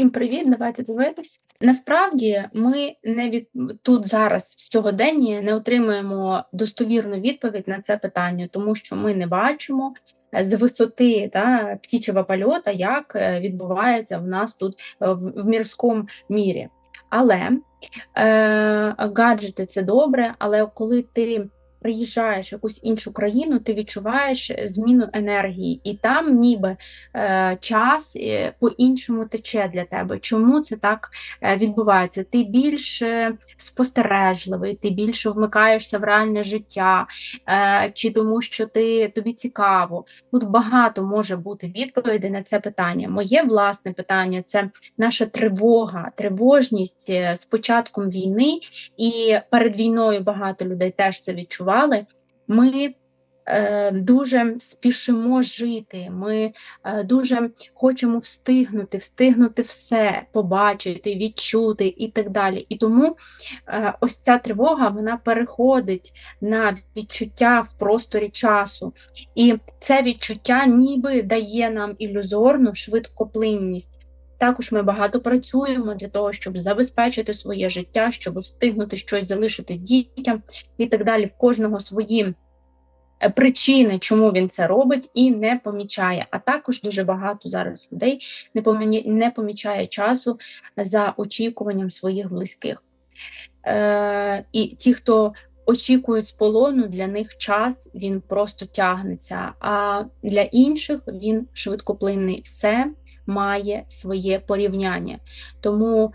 Всім привіт, давайте дивитись. Насправді ми не від тут зараз в сьогоденні не отримуємо достовірну відповідь на це питання, тому що ми не бачимо е, з висоти та птічого польота, як е, відбувається в нас тут е, в, в мірському мірі. Але е, гаджети це добре, але коли ти приїжджаєш в якусь іншу країну, ти відчуваєш зміну енергії, і там ніби е, час е, по-іншому тече для тебе. Чому це так е, відбувається? Ти більш е, спостережливий, ти більше вмикаєшся в реальне життя, е, чи тому, що ти тобі цікаво. Тут багато може бути відповідей на це питання. Моє власне питання це наша тривога, тривожність е, з початком війни, і перед війною багато людей теж це відчували працювали, ми е, дуже спішимо жити, ми е, дуже хочемо встигнути, встигнути все, побачити, відчути і так далі. І тому е, ось ця тривога вона переходить на відчуття в просторі часу. І це відчуття ніби дає нам ілюзорну швидкоплинність. Також ми багато працюємо для того, щоб забезпечити своє життя, щоб встигнути щось залишити дітям і так далі. В кожного свої е, причини, чому він це робить, і не помічає. А також дуже багато зараз людей не помічає часу за очікуванням своїх близьких. Е, І ті, хто очікують з полону, для них час він просто тягнеться, а для інших він швидкоплинний. Все має своє порівняння. Тому е,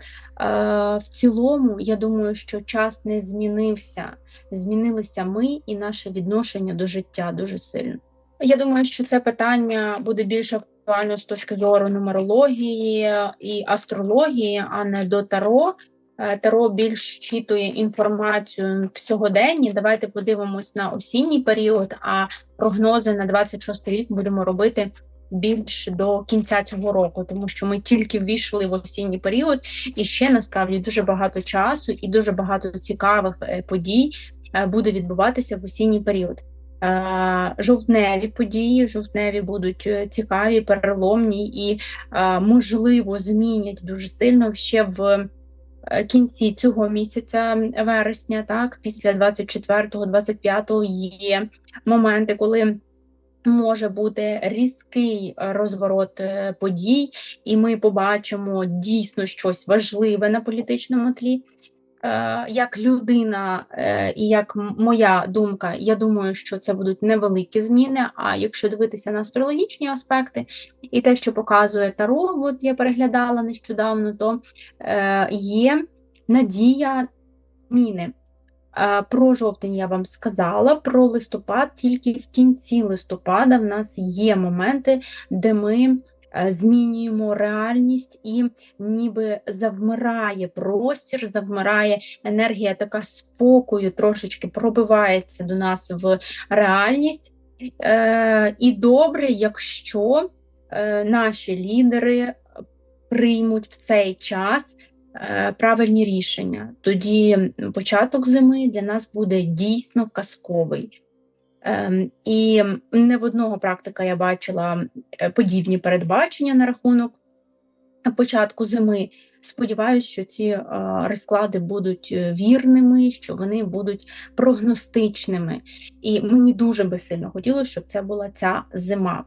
в цілому, я думаю, що час не змінився. Змінилися ми і наше відношення до життя дуже сильно. Я думаю, що це питання буде більш актуально з точки зору нумерології і астрології, а не до таро. Е, таро більш читує інформацію в сьогоденні. Давайте подивимось на осінній період, а прогнози на 26 рік будемо робити більш до кінця цього року, тому що ми тільки ввійшли в осінній період, і ще насправді дуже багато часу і дуже багато цікавих е, подій е, буде відбуватися в осінній період. Е, жовтневі події, жовтневі будуть цікаві, переломні і, можливо, змінять дуже сильно ще в кінці цього місяця вересня, так, після 24-25 є моменти, коли Може бути різкий е, розворот е, подій, і ми побачимо дійсно щось важливе на політичному тлі. Е, як людина і як моя думка, я думаю, що це будуть невеликі зміни. А якщо дивитися на астрологічні аспекти і те, що показує Таро, от я переглядала нещодавно, то є надія зміни. Про жовтень я вам сказала, про листопад, тільки в кінці листопада в нас є моменти, де ми е, змінюємо реальність і ніби завмирає простір, завмирає енергія така спокою, трошечки пробивається до нас в реальність. Е, і добре, якщо е, наші лідери приймуть в цей час. Е, правильні рішення. Тоді початок зими для нас буде дійсно казковий. Ем, і не в одного практика я бачила е, подібні передбачення на рахунок початку зими. Сподіваюся, що ці е, розклади будуть вірними, що вони будуть прогностичними. І мені дуже би сильно хотілося, щоб це була ця зима.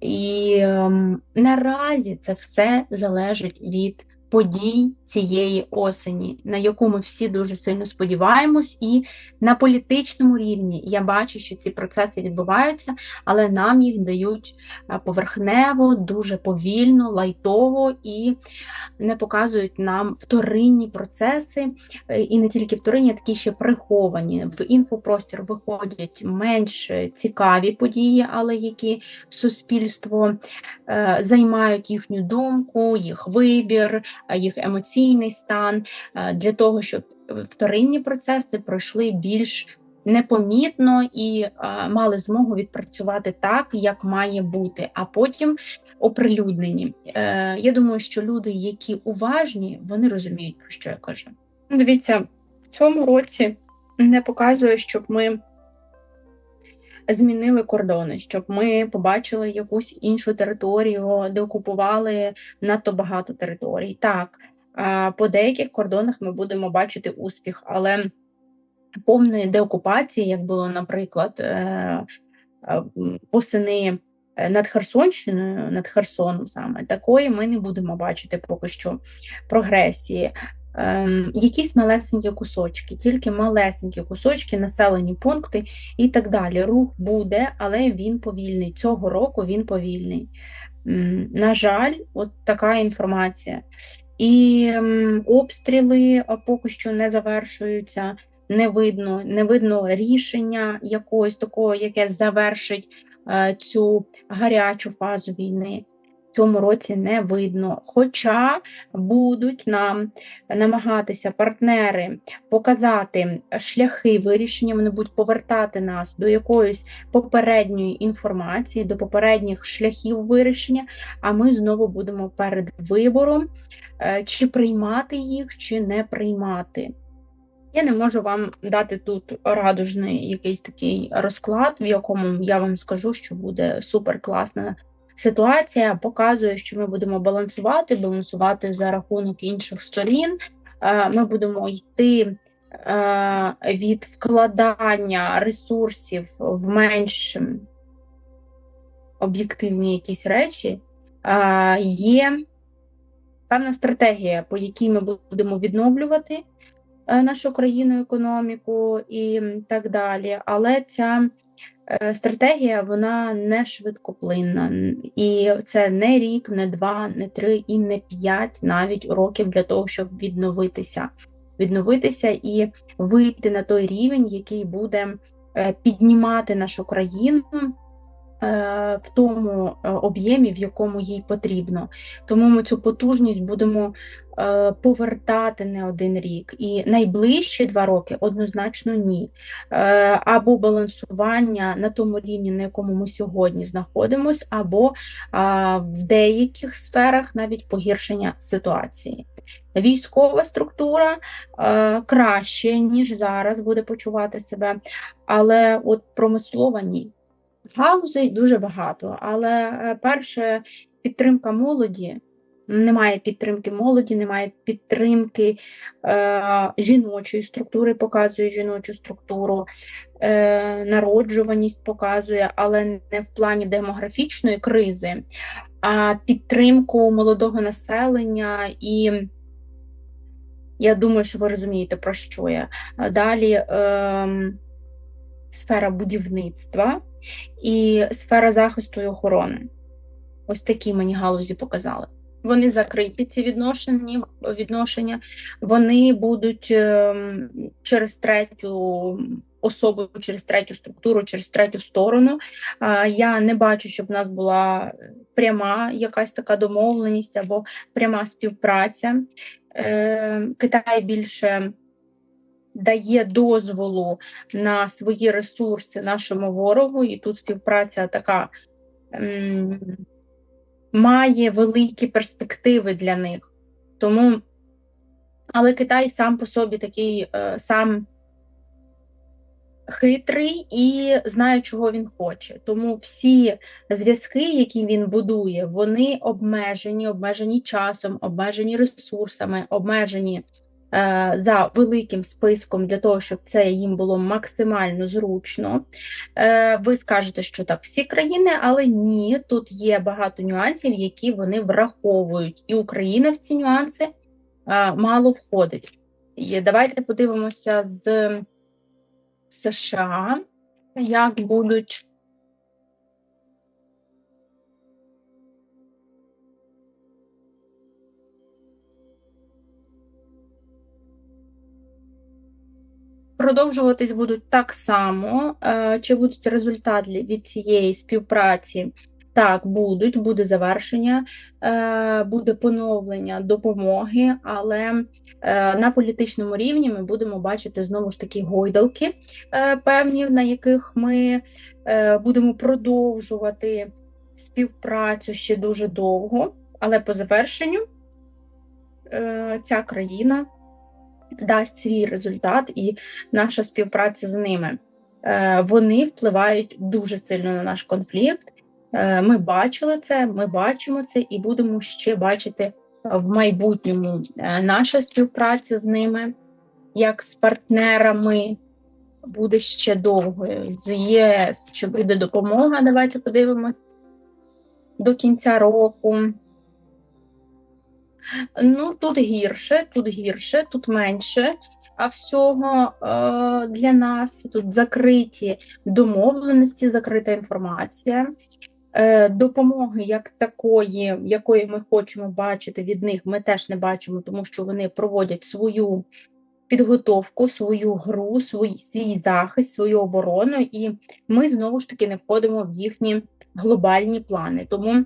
І ем, наразі це все залежить від подій цієї осені, на яку ми всі дуже сильно сподіваємось, і на політичному рівні я бачу, що ці процеси відбуваються, але нам їх дають е, поверхнево, дуже повільно, лайтово і не показують нам вторинні процеси, е, і не тільки вторинні, а такі ще приховані. В інфопростір виходять менш цікаві події, але які суспільство е, займають їхню думку, їх вибір, їх емоційний стан, для того, щоб вторинні процеси пройшли більш непомітно і мали змогу відпрацювати так, як має бути, а потім оприлюднені. Е, я думаю, що люди, які уважні, вони розуміють, про що я кажу. Дивіться, в цьому році не показує, щоб ми змінили кордони, щоб ми побачили якусь іншу територію, де окупували надто багато територій. Так, по деяких кордонах ми будемо бачити успіх, але повної деокупації, як було, наприклад, е, восени над Херсонщиною, над Херсоном саме такої ми не будемо бачити поки що прогресії. Ем, якісь малесенькі кусочки, тільки малесенькі кусочки, населені пункти і так далі. Рух буде, але він повільний. Цього року він повільний. На жаль, от така інформація. І ем, обстріли поки що не завершуються, не видно, не видно рішення якогось такого, яке завершить е, цю гарячу фазу війни цьому році не видно. Хоча будуть нам намагатися партнери показати шляхи вирішення, вони будуть повертати нас до якоїсь попередньої інформації, до попередніх шляхів вирішення, а ми знову будемо перед вибором, е, чи приймати їх, чи не приймати. Я не можу вам дати тут радужний якийсь такий розклад, в якому я вам скажу, що буде супер класна ситуація показує, що ми будемо балансувати, балансувати за рахунок інших сторін. Е, ми будемо йти е, від вкладання ресурсів в менш об'єктивні якісь речі. Е, є певна стратегія, по якій ми будемо відновлювати нашу країну, економіку і так далі. Але ця Е, стратегія вона не швидкоплинна, і це не рік, не два, не три і не п'ять навіть років для того, щоб відновитися, відновитися і вийти на той рівень, який буде е, піднімати нашу країну. Е, в тому об'ємі, в якому їй потрібно. Тому ми цю потужність будемо Е, повертати не один рік, і найближчі два роки однозначно ні. Е, або балансування на тому рівні, на якому ми сьогодні знаходимося, або в деяких сферах навіть погіршення ситуації. Військова структура е, краще, ніж зараз буде почувати себе, але от промислова ні. Галузей дуже багато, але перше підтримка молоді. Немає підтримки молоді, немає підтримки е, жіночої структури, показує жіночу структуру, е, народжуваність показує, але не в плані демографічної кризи, а підтримку молодого населення і. Я думаю, що ви розумієте, про що я. Далі е, сфера будівництва і сфера захисту і охорони. Ось такі мені галузі показали. Вони закриті ці відношення, відношення, вони будуть ем, через третю особу, через третю структуру, через третю сторону. Я не бачу, щоб в нас була пряма якась така домовленість або пряма співпраця. Ем, Китай більше. Дає дозволу на свої ресурси нашому ворогу, і тут співпраця така має великі перспективи для них. Тому, але Китай сам по собі такий е, сам хитрий і знає, чого він хоче. Тому всі зв'язки, які він будує, вони обмежені, обмежені часом, обмежені ресурсами, обмежені за великим списком для того, щоб це їм було максимально зручно. Е, ви скажете, що так всі країни, але ні, тут є багато нюансів, які вони враховують, і Україна в ці нюанси е, мало входить. І Давайте подивимося з США, як будуть. Продовжуватись будуть так само, е, чи будуть результати від цієї співпраці? Так, будуть, буде завершення, е, буде поновлення допомоги, але е, на політичному рівні ми будемо бачити знову ж таки гойдалки певні, на яких ми будемо продовжувати співпрацю ще дуже довго, але по завершенню ця країна дасть свій результат і наша співпраця з ними. е, вони впливають дуже сильно на наш конфлікт. Е, Ми бачили це, ми бачимо це і будемо ще бачити в майбутньому Е, наша співпраця з ними, як з партнерами, буде ще довгою. З ЄС чи буде допомога? Давайте подивимось до кінця року. Ну, тут гірше, тут гірше, тут менше. А всього е, для нас тут закриті домовленості, закрита інформація. Е, допомоги як такої, якої ми хочемо бачити від них, ми теж не бачимо, тому що вони проводять свою підготовку, свою гру, свій, свій захист, свою оборону, і ми знову ж таки не входимо в їхні глобальні плани. Тому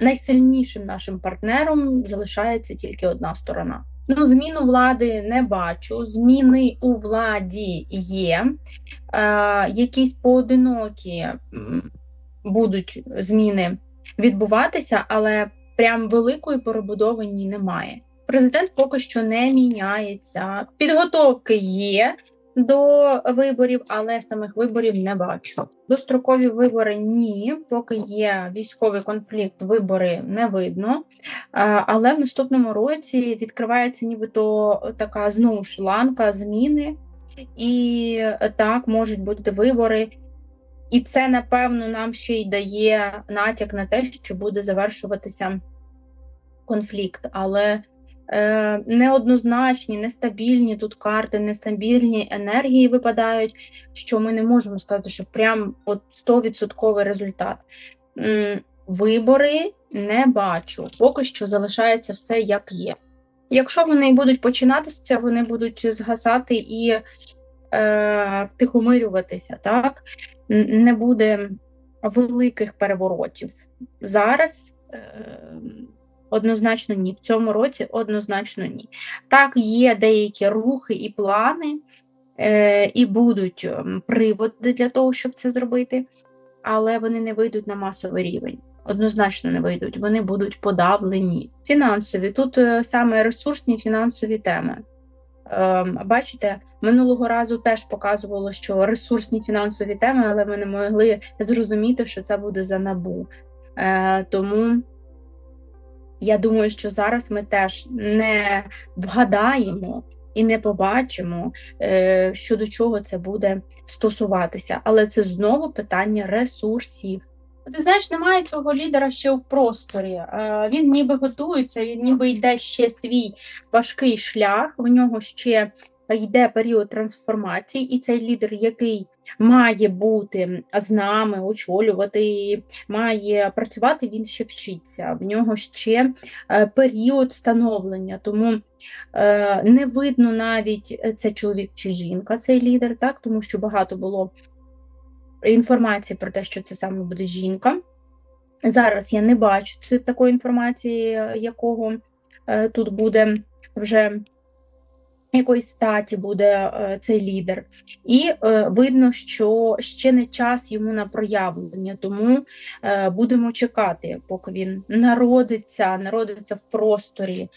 найсильнішим нашим партнером залишається тільки одна сторона. Ну, зміну влади не бачу. Зміни у владі є, е, якісь поодинокі будуть зміни відбуватися, але прям великої перебудови ні немає. Президент поки що не міняється. Підготовки є до виборів, але самих виборів не бачу. Дострокові вибори ні, поки є військовий конфлікт, вибори не видно. Але в наступному році відкривається нібито така знову ж ланка зміни, і так можуть бути вибори. І це, напевно, нам ще й дає натяк на те, що буде завершуватися конфлікт. Але неоднозначні, нестабільні тут карти, нестабільні енергії випадають, що ми не можемо сказати, що прям от 100% результат. Вибори не бачу, поки що залишається все як є. Якщо вони будуть починатися, вони будуть згасати і е, втихомирюватися, так? не буде великих переворотів. Зараз е, однозначно ні. В цьому році однозначно ні. Так, є деякі рухи і плани, е, і будуть ем, приводи для того, щоб це зробити, але вони не вийдуть на масовий рівень. Однозначно не вийдуть, вони будуть подавлені. Фінансові тут е, саме ресурсні фінансові теми. Ем, бачите, минулого разу теж показувало, що ресурсні фінансові теми, але ми не могли зрозуміти, що це буде за набу. Е, тому я думаю, що зараз ми теж не вгадаємо і не побачимо, е, що до чого це буде стосуватися. Але це знову питання ресурсів. Ти знаєш, немає цього лідера ще в просторі. Е, він ніби готується, він ніби йде ще свій важкий шлях. В нього ще йде період трансформації, і цей лідер, який має бути з нами, очолювати, має працювати, він ще вчиться. В нього ще е, період становлення. Тому е, не видно навіть це чоловік чи жінка, цей лідер, так тому що багато було інформації про те, що це саме буде жінка. Зараз я не бачу такої інформації, якого е, тут буде вже якої статі буде е, цей лідер. І е, видно, що ще не час йому на проявлення, тому е, будемо чекати, поки він народиться, народиться в просторі,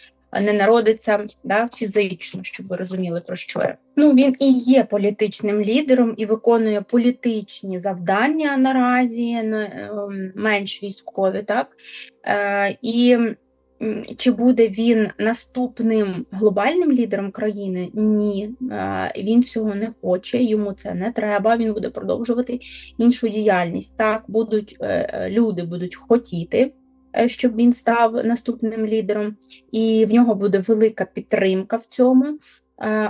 не народиться да, фізично, щоб ви розуміли, про що я. Ну він і є політичним лідером і виконує політичні завдання наразі, ем, менш військові, так е, і. Чи буде він наступним глобальним лідером країни? Ні, е, він цього не хоче, йому це не треба. Він буде продовжувати іншу діяльність. Так, будуть е, люди будуть хотіти Е, щоб він став наступним лідером, і в нього буде велика підтримка в цьому, е,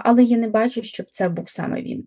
але я не бачу, щоб це був саме він.